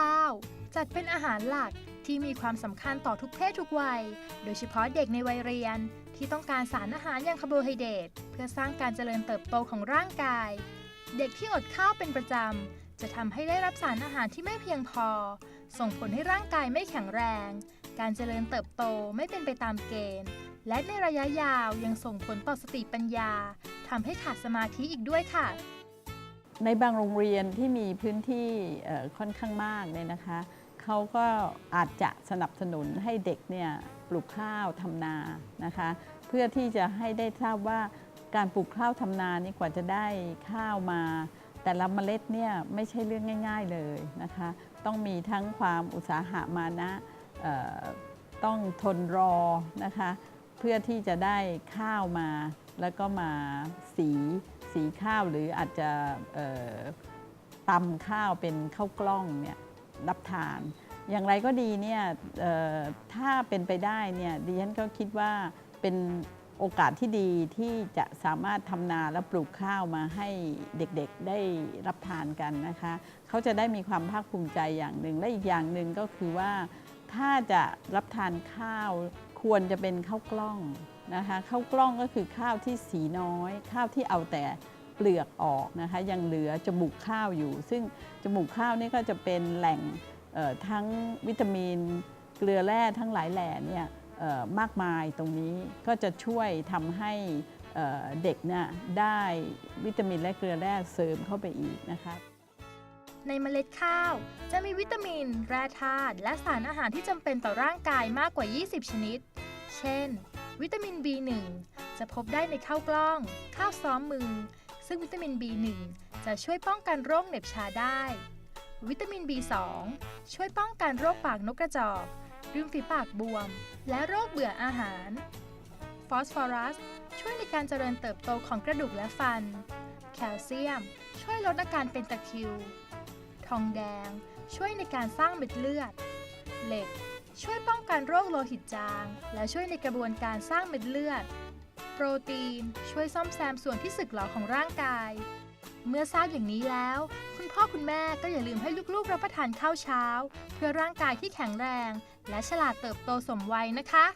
ข้าว จัดเป็นอาหารหลักที่มีความสำคัญต่อทุกเพศทุกวัย โดยเฉพาะเด็กในวัยเรียนที่ต้องการสารอาหารอย่างคาร์โบไฮเดรตเพื่อสร้างการเจริญเติบโตของร่างกาย เด็กที่อดข้าวเป็นประจำ จะทำให้ได้รับสารอาหารที่ไม่เพียงพอ ส่งผลให้ร่างกายไม่แข็งแรง การเจริญเติบโตไม่เป็นไปตามเกณฑ์ และในระยะยาวยังส่งผลต่อสติปัญญาทำให้ขาดสมาธิอีกด้วยค่ะ ในบางโรงเรียนที่มีพื้นที่ค่อนข้างมากเนี่ยนะคะเขาก็อาจจะสนับสนุนให้เด็กเนี่ยปลูกข้าวทำนานะคะ เพื่อที่จะให้ได้ทราบว่าการปลูกข้าวทำนานี่กว่าจะได้ข้าวมา แต่ละเมล็ดเนี่ยไม่ใช่เรื่องง่าย ๆเลยนะคะ ต้องมีทั้งความอุตสาหะมานะต้องทนรอนะคะ เพื่อที่จะได้ข้าวมาแล้วก็มาสี สีข้าวหรืออาจจะตำข้าวเป็นข้าวกล้องเนี่ยรับทาน อย่างไรก็ดีเนี่ยถ้าเป็นไปได้เนี่ยดิฉันก็คิดว่าเป็นโอกาสที่ดีที่จะสามารถทำนาและปลูกข้าวมาให้เด็กๆได้รับทานกันนะคะ เขาจะได้มีความภาคภูมิใจอย่างหนึ่ง และอีกอย่างหนึ่งก็คือว่า ถ้าจะรับทานข้าวควรจะเป็นข้าวกล้อง นะคะข้าวกล้องก็คือข้าวที่สีน้อย ข้าวที่เอาแต่เปลือกออกนะคะยังเหลือจมูกข้าวอยู่ ซึ่งจมูกข้าวนี่ก็จะเป็นแหล่งทั้งวิตามิน เกลือแร่ทั้งหลายแหล่เนี่ยมากมายตรงนี้ก็จะช่วยทำให้เอ่อเด็กเนี่ยได้วิตามินและเกลือแร่เสริมเข้าไปอีกนะคะในเมล็ดข้าว จะมีวิตามิน แร่ธาตุและสารอาหารที่จำเป็นต่อร่างกายมากกว่า 20 ชนิด เช่น วิตามิน B1 จะพบได้ในข้าวกล้อง ข้าวซ้อมมือ ซึ่งวิตามิน B1 จะช่วยป้องกันโรคเหน็บชาได้ วิตามิน B2 ช่วยป้องกันโรคปากนกกระจอกริมฝีปากบวม และโรคเบื่ออาหาร ฟอสฟอรัส ช่วยในการเจริญเติบโตของกระดูกและฟัน แคลเซียม ช่วยลดอาการเป็นตะคริว ทองแดง ช่วยในการสร้างเม็ดเลือด เหล็ก ช่วยป้องกันโรคโลหิตจาง และช่วยในกระบวนการสร้างเม็ดเลือด โปรตีน ช่วยซ่อมแซมส่วนที่สึกหรอของร่างกาย เมื่อทราบอย่างนี้แล้ว คุณพ่อคุณแม่ก็อย่าลืมให้ลูกๆรับประทานข้าวเช้า เพื่อร่างกายที่แข็งแรง และฉลาดเติบโตสมวัยนะคะ